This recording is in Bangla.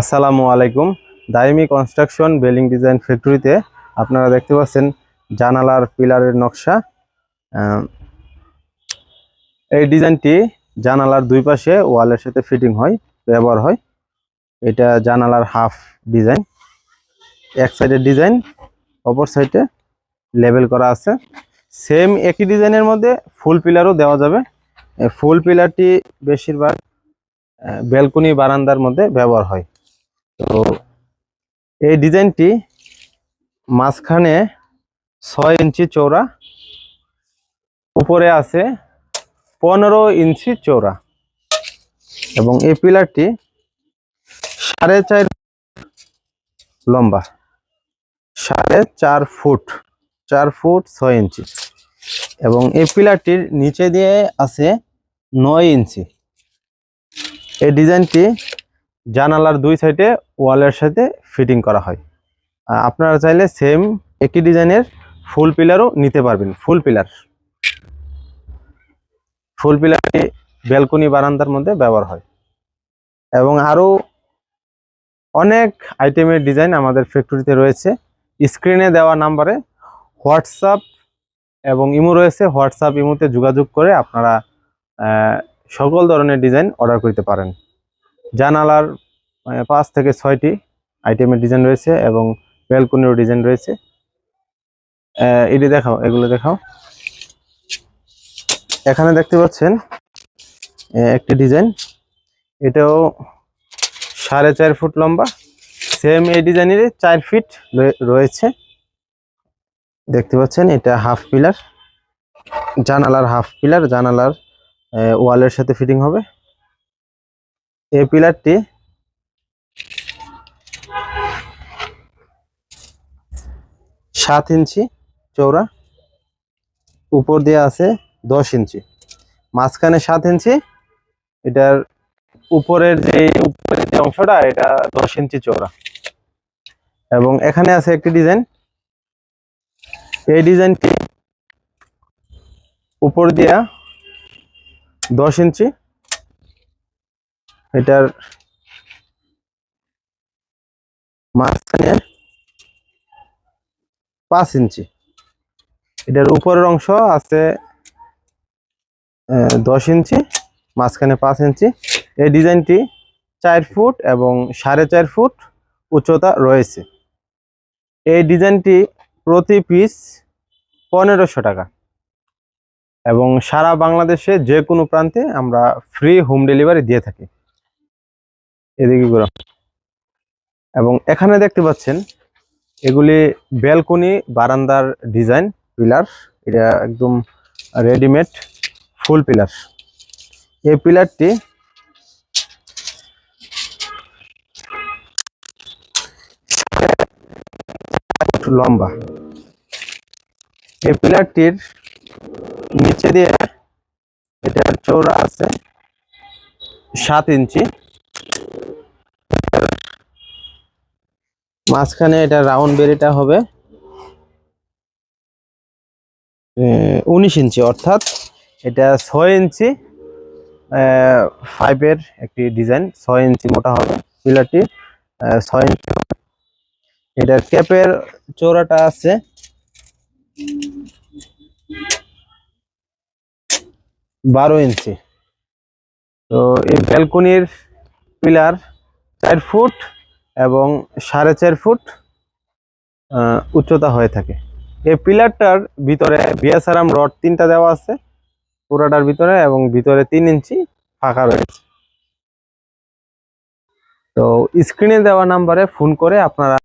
আসসালামু আলাইকুম। দাইমি কনস্ট্রাকশন বিল্ডিং ডিজাইন ফ্যাক্টরিতে আপনারা দেখতে পাচ্ছেন জানালার পিলারের নকশা। এই ডিজাইনটি জানালার দুই পাশে ওয়ালের সাথে ফিটিং হয়, ব্যবহার হয়। এটা জানালার হাফ ডিজাইন। এক সাইডের ডিজাইন, অপর সাইডে লেবেল করা আছে। সেম একই ডিজাইনের মধ্যে ফুল পিলারও দেওয়া যাবে। ফুল পিলারটি বেশিরভাগ ব্যালকনি বারান্দার মধ্যে ব্যবহার হয়। তো এই ডিজাইনটি মাঝখানে ছয় ইঞ্চি চৌড়া উপরে আছে পনেরো ইঞ্চি চৌড়া এবং এই পিলারটি সাড়ে চার লম্বা, সাড়ে চার ফুট চার ফুট ছয় ইঞ্চি এবং এই পিলারটির নিচে দিয়ে আছে নয় ইঞ্চি। এই ডিজাইনটি জানালার দুই সাইডে ওয়ালের সাথে ফিটিং করা হয়। আপনারা চাইলে সেম একই ডিজাইনের ফুল পিলারও নিতে পারবেন, ফুল পিলার। ফুল পিলারটি ব্যালকনি বারান্দার মধ্যে ব্যবহার হয়। এবং আরও অনেক আইটেমের ডিজাইন আমাদের ফ্যাক্টরিতে রয়েছে। স্ক্রিনে দেওয়া নাম্বারে হোয়াটসঅ্যাপ এবং ইমো রয়েছে। হোয়াটসঅ্যাপ, ইমোতে যোগাযোগ করে আপনারা সকল ধরনের ডিজাইন অর্ডার করতে পারেন। জানালার পাঁচ থেকে ছয়টি আইটেমের ডিজাইন রয়েছে এবং ব্যালকনিরও ডিজাইন রয়েছে। এটি দেখাও, এগুলো দেখাও। এখানে দেখতে পাচ্ছেন একটি ডিজাইন। এটাও সাড়ে চার ফুট লম্বা। সেম এই ডিজাইনের চার ফিট রয়েছে। দেখতে পাচ্ছেন, এটা হাফ পিলার। জানালার হাফ পিলার, জানালার ওয়ালের সাথে ফিটিং হবে। এই পিলারটি সাত ইঞ্চি চৌড়া উপর দিয়ে আছে দশ ইঞ্চি। মাঝখানে সাত ইঞ্চি, এটার উপরের যে উপরের যে অংশটা, এটা দশ ইঞ্চি চৌড়া এবং এখানে আছে একটি ডিজাইন। এই ডিজাইনটি উপর দিয়া দশ ইঞ্চি এটার মাঝখানে পাঁচ ইঞ্চি। এটার উপরের অংশ আছে দশ ইঞ্চি, মাঝখানে পাঁচ ইঞ্চি। এই ডিজাইনটি চার ফুট এবং সাড়ে চার ফুট উচ্চতা রয়েছে। এই ডিজাইনটি প্রতি পিস পনেরোশো টাকা। এবং সারা বাংলাদেশে যে কোনো প্রান্তে আমরা ফ্রি হোম ডেলিভারি দিয়ে থাকি। এদিকে ঘুরো। এবং এখানে দেখতে পাচ্ছেন, এগুলি ব্যালকনি, বারান্দার ডিজাইন পিলার। এটা একদম রেডিমেড ফুল পিলার। এই পিলারটি লম্বা। এই পিলারটির নিচে দিয়ে এটার চৌড়া আছে সাত ইঞ্চি। মাঝখানে এটা রাউন্ড বেরিটা হবে উনিশ ইঞ্চি অর্থাৎ এটা ছয় ইঞ্চি ফাইভের একটি ডিজাইন ছয় ইঞ্চি মোটা হবে পিলারটি ছয় ইঞ্চি। এটার ক্যাপের চোরাটা আছে বারো ইঞ্চি তো এই ব্যালকনির পিলার চার ফুট এবং সাড়ে চার ফুট উচ্চতা হয়ে থাকে। এই পিলারটার ভিতরে বিয়াসারাম রড তিনটা দেওয়া আছে, পুরাটার ভিতরে এবং ভিতরে তিন ইঞ্চি ফাঁকা রয়েছে। তো স্ক্রিনে দেওয়া নাম্বারে ফোন করে আপনারা